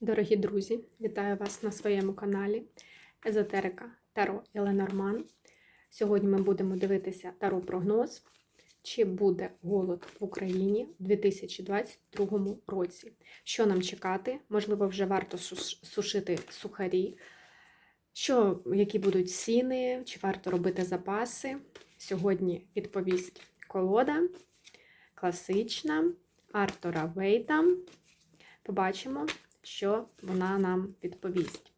Дорогі друзі, вітаю вас на своєму каналі Езотерика Таро і Ленорман. Сьогодні ми будемо дивитися таро прогноз, чи буде голод в Україні у 2022 році. Що нам чекати? Можливо, вже варто сушити сухарі, що, які будуть ціни, чи варто робити запаси. Сьогодні відповість колода, класична, Артура Вейта. Побачимо, що вона нам відповість.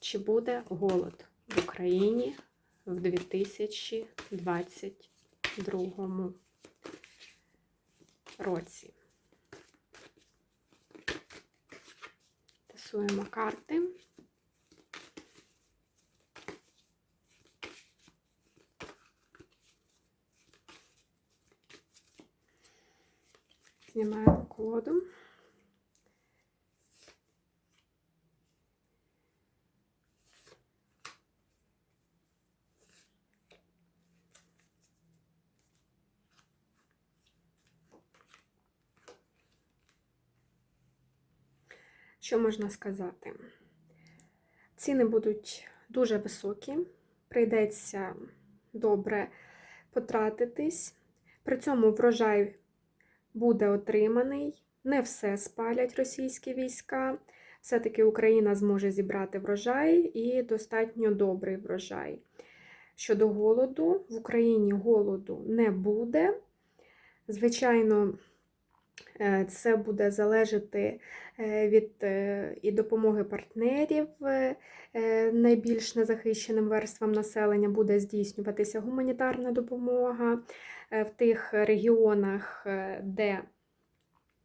Чи буде голод в Україні в 2022 році? Тасуємо карти. Знімаємо колоду. Що можна сказати? Ціни будуть дуже високі, прийдеться добре потратитись. При цьому врожай буде отриманий. Не все спалять російські війська. Все-таки Україна зможе зібрати врожай і достатньо добрий врожай. Щодо голоду, в Україні голоду не буде. Звичайно, це буде залежати е, від е, і допомоги партнерів. е, Найбільш незахищеним верствам населення буде здійснюватися гуманітарна допомога е, в тих регіонах, е, де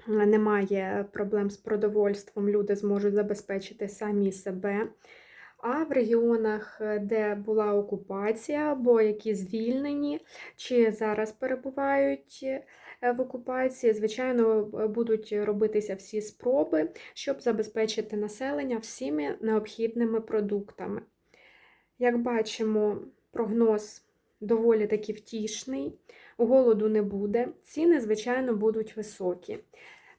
немає проблем з продовольством, люди зможуть забезпечити самі себе. А в регіонах, е, де була окупація, або які звільнені, чи зараз перебувають е, в окупації, звичайно, будуть робитися всі спроби, щоб забезпечити населення всіми необхідними продуктами. Як бачимо, прогноз доволі таки втішний, голоду не буде, ціни, звичайно, будуть високі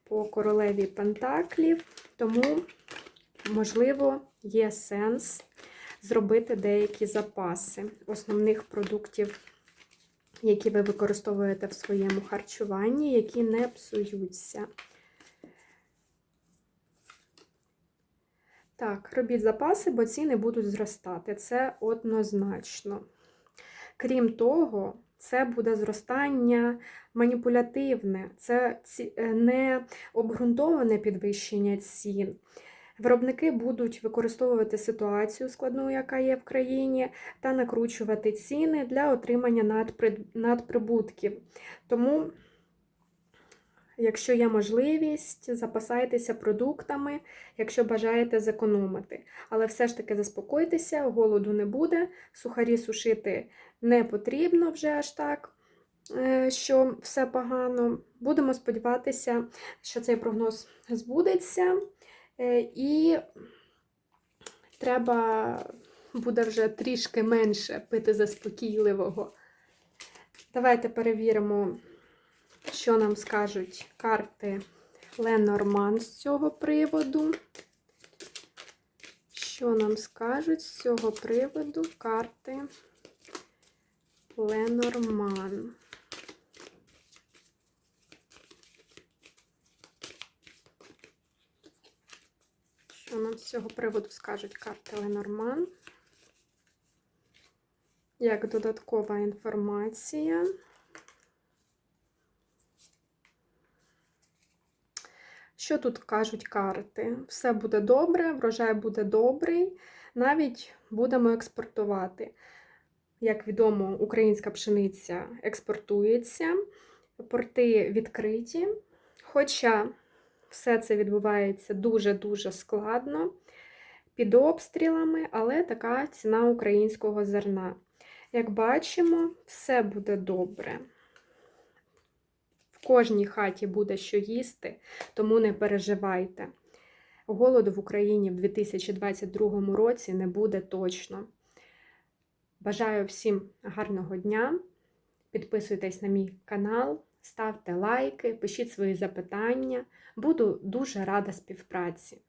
по королеві Пентаклів, тому, можливо, є сенс зробити деякі запаси основних продуктів, які ви використовуєте в своєму харчуванні, які не псуються. Так, робіть запаси, бо ціни будуть зростати. Це однозначно. Крім того, це буде зростання маніпулятивне, це е, не обґрунтоване підвищення цін. Виробники будуть використовувати ситуацію складну, яка є в країні, та накручувати ціни для отримання надпри- надприбутків. Тому, якщо є можливість, запасайтеся продуктами, якщо бажаєте зекономити. Але все ж таки заспокойтеся, голоду не буде, сухарі сушити не потрібно вже аж так, е, що все погано. Будемо сподіватися, що цей прогноз збудеться. Е, І треба буде вже трішки менше пити заспокійливого. Давайте перевіримо, що нам скажуть карти Ленорман з цього приводу. Що нам скажуть з цього приводу карти Ленорман? Що нам з цього приводу скажуть карти Ленорман? Як додаткова інформація. Що тут кажуть карти? Все буде добре, врожай буде добрий, навіть будемо експортувати. Як відомо, українська пшениця експортується, порти відкриті. Хоча все це відбувається дуже-дуже складно, під обстрілами, але така ціна українського зерна. Як бачимо, все буде добре. В кожній хаті буде що їсти, тому не переживайте. Голоду в Україні в 2022 році не буде точно. Бажаю всім гарного дня. Підписуйтесь на мій канал, ставте лайки, пишіть свої запитання. Буду дуже рада співпраці.